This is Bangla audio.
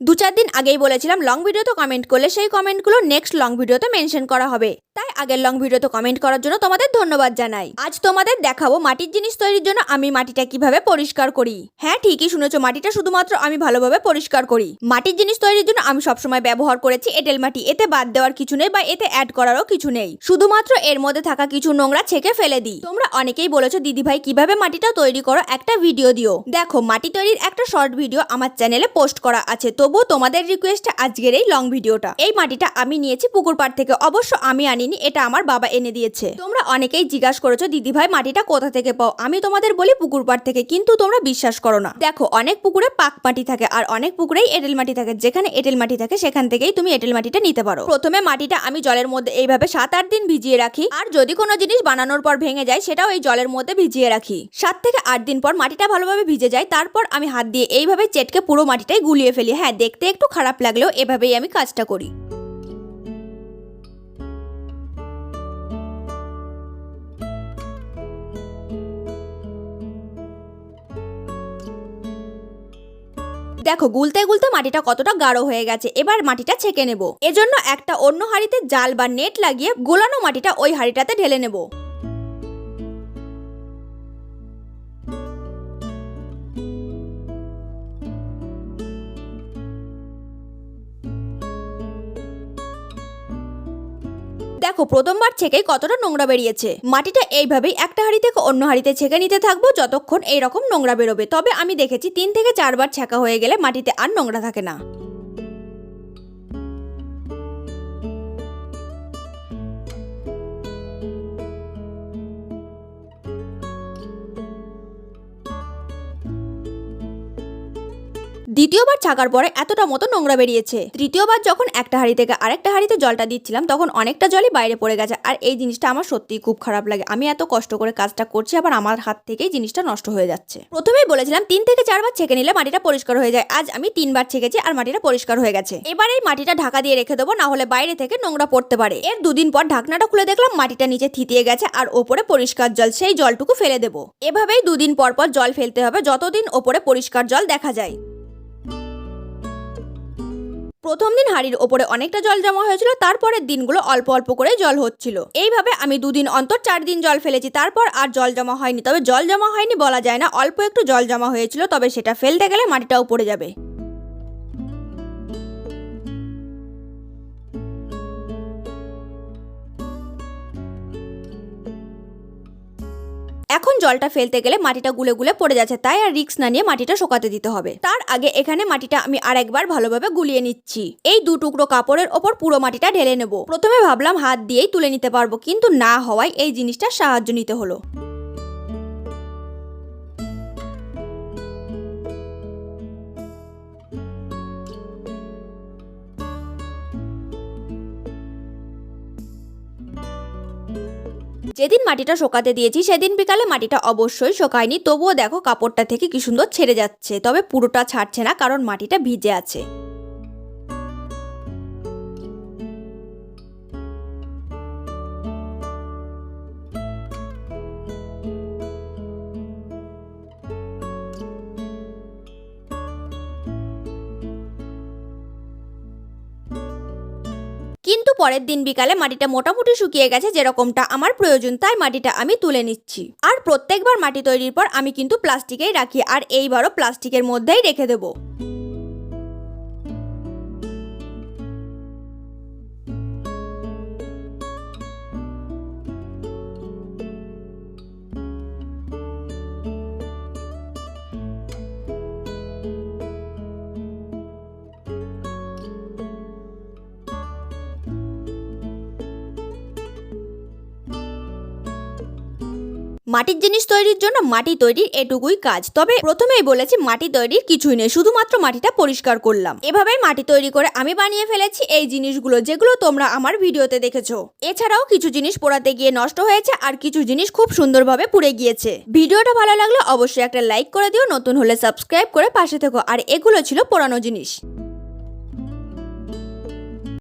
দু চার দিন আগেই বলেছিলাম লং ভিডিওতে কমেন্ট করলে সেই কমেন্টগুলো নেক্সট লং ভিডিওতে মেনশন করা হবে। তাই আগের লং ভিডিওতে কমেন্ট করার জন্য তোমাদের ধন্যবাদ জানাই। আজ তোমাদের দেখাবো মাটির জিনিস তৈরির জন্য আমি মাটিটা কীভাবে পরিষ্কার করি। হ্যাঁ ঠিকই শুনেছো, মাটিটা শুধুমাত্র আমি ভালোভাবে পরিষ্কার করি। মাটির জিনিস তৈরির জন্য আমি সবসময় ব্যবহার করেছি এঁটেল মাটি, এতে বাদ দেওয়ার কিছু নেই বা এতে অ্যাড করারও কিছু নেই। শুধুমাত্র এর মধ্যে থাকা কিছু নোংরা ছেঁকে ফেলে দিই। তোমরা অনেকেই বলেছ দিদি ভাই কীভাবে মাটিটা তৈরি করো? একটা ভিডিও দিও। দেখো, মাটি তৈরির একটা শর্ট ভিডিও আমার চ্যানেলে পোস্ট করা আছে, তবুও তোমাদের রিকোয়েস্ট আজকের এই লং ভিডিওটা এই মাটিটা আমি নিয়েছি পুকুর পাড় থেকে। অবশ্য আমি আনিনি এটা আমার বাবা এনে দিয়েছে। তোমরা অনেকেই জিজ্ঞাসা করেছ দিদি ভাই মাটিটা কোথা থেকে পাও? আমি তোমাদের বলি পুকুর পাড় থেকে, কিন্তু তোমরা বিশ্বাস করো না। দেখো, অনেক পুকুরে পাক মাটি থাকে আর অনেক পুকুরেই এঁটেল মাটি থাকে। যেখানে এঁটেল মাটি থাকে, সেখান থেকেই তুমি এঁটেল মাটিটা নিতে পারো। প্রথমে মাটিটা আমি জলের মধ্যে এইভাবে সাত আট দিন ভিজিয়ে রাখি। আর যদি কোনো জিনিস বানানোর পর ভেঙে যায়, সেটাও এই জলের মধ্যে ভিজিয়ে রাখি। সাত থেকে আট দিন পর মাটিটা ভালোভাবে ভিজে যায়, তারপর আমি হাত দিয়ে এইভাবে চেটকে পুরো মাটিটাই গুলিয়ে ফেলি। হ্যাঁ দেখতে একটু খারাপ লাগলেও এভাবেই আমি কাজটা করি। দেখো, গুলতে গুলতে মাটিটা কতটা গাঢ় হয়ে গেছে। এবার মাটিটা ছেঁকে নেব। এজন্য একটা অন্য হাঁড়িতে জাল বা নেট লাগিয়ে গোলানো মাটিটা ওই হাঁড়িটাতে ঢেলে নেব। দেখো, প্রথমবার ছেকে কতটা নোংরা বেরিয়েছে। মাটিটা এইভাবেই একটা হাড়ি থেকে অন্য হাড়িতে ছেঁকে নিতে থাকব, যতক্ষণ এইরকম নোংরা বেরোবে। তবে আমি দেখেছি, তিন থেকে চারবার ছেঁকা হয়ে গেলে মাটিতে আর নোংরা থাকে না। দ্বিতীয়বার ছাকার পরে এতটা মতো নোংরা বেরিয়েছে। তৃতীয়বার যখন একটা হাঁড়ি থেকে আরেকটা হাঁড়িতে জলটা দিচ্ছিলাম, তখন অনেকটা জলই বাইরে পড়ে গেছে। আর এই জিনিসটা আমার সত্যিই খুব খারাপ লাগে। আমি এত কষ্ট করে কাজটা করছি, আবার আমার হাত থেকেই জিনিসটা নষ্ট হয়ে যাচ্ছে। প্রথমেই বলেছিলাম, তিন থেকে চারবার ছেঁকে নিলে মাটিটা পরিষ্কার হয়ে যায়। আজ আমি তিনবার ছেঁকেছি আর মাটিটা পরিষ্কার হয়ে গেছে। এবার এই মাটিটা ঢাকা দিয়ে রেখে দেবো না হলে বাইরে থেকে নোংরা পড়তে পারে। এর দুদিন পর ঢাকনাটা খুলে দেখলাম, মাটিটা নিচে থিতিয়ে গেছে আর ওপরে পরিষ্কার জল, সেই জলটুকু ফেলে দেবো। এভাবেই দুদিন পর পর জল ফেলতে হবে, যতদিন ওপরে পরিষ্কার জল দেখা যায়। প্রথম দিন হাড়ির ওপরে অনেকটা জল জমা হয়েছিল, তারপরের দিনগুলো অল্প অল্প করে জল হচ্ছিল। এইভাবে আমি দুদিন অন্তর চার দিন জল ফেলেছি, তারপর আর জল জমা হয়নি। তবে জল জমা হয়নি বলা যায় না, অল্প একটু জল জমা হয়েছিল, তবে সেটা ফেলতে গেলে মাটিটাও পড়ে যাবে। এখন জলটা ফেলতে গেলে মাটিটা গুলে গুলে পড়ে যাচ্ছে, তাই আর রিক্স না নিয়ে মাটিটা শোকাতে দিতে হবে। তার আগে এখানে মাটিটা আমি আরেকবার ভালোভাবে গুলিয়ে নিচ্ছি। এই দু টুকরো কাপড়ের ওপর পুরো মাটিটা ঢেলে নেব। প্রথমে ভাবলাম হাত দিয়েই তুলে নিতে পারব, কিন্তু না হওয়ায় এই জিনিসটা সাহায্য নিতে হলো। যেদিন মাটিটা শোকাতে দিয়েছি, সেদিন বিকালে মাটিটা অবশ্যই শোকায়নি। তবুও দেখো কাপড়টা থেকে কি সুন্দর ছেড়ে যাচ্ছে। তবে পুরোটা ছাড়ছে না, কারণ মাটিটা ভিজে আছে। কিন্তু পরের দিন বিকালে মাটিটা মোটামুটি শুকিয়ে গেছে যেরকমটা আমার প্রয়োজন, তাই মাটিটা আমি তুলে নিচ্ছি। আর প্রত্যেকবার মাটি তৈরির পর আমি কিন্তু প্লাস্টিকেই রাখি, আর এইবারও প্লাস্টিকের মধ্যেই রেখে দেবো। মাটির জিনিস তৈরির জন্য মাটি তৈরির এটুকুই কাজ। তবে প্রথমেই বলেছি মাটি তৈরির কিছুই নেই, শুধুমাত্র মাটিটা পরিষ্কার করলাম। এভাবেই মাটি তৈরি করে আমি বানিয়ে ফেলেছি এই জিনিসগুলো, যেগুলো তোমরা আমার ভিডিওতে দেখেছ। এছাড়াও কিছু জিনিস পোড়াতে গিয়ে নষ্ট হয়েছে আর কিছু জিনিস খুব সুন্দরভাবে পুড়ে গিয়েছে। ভিডিওটা ভালো লাগলে অবশ্যই একটা লাইক করে দিও, নতুন হলে সাবস্ক্রাইব করে পাশে থেকো। আর এগুলো ছিল পোড়ানো জিনিস।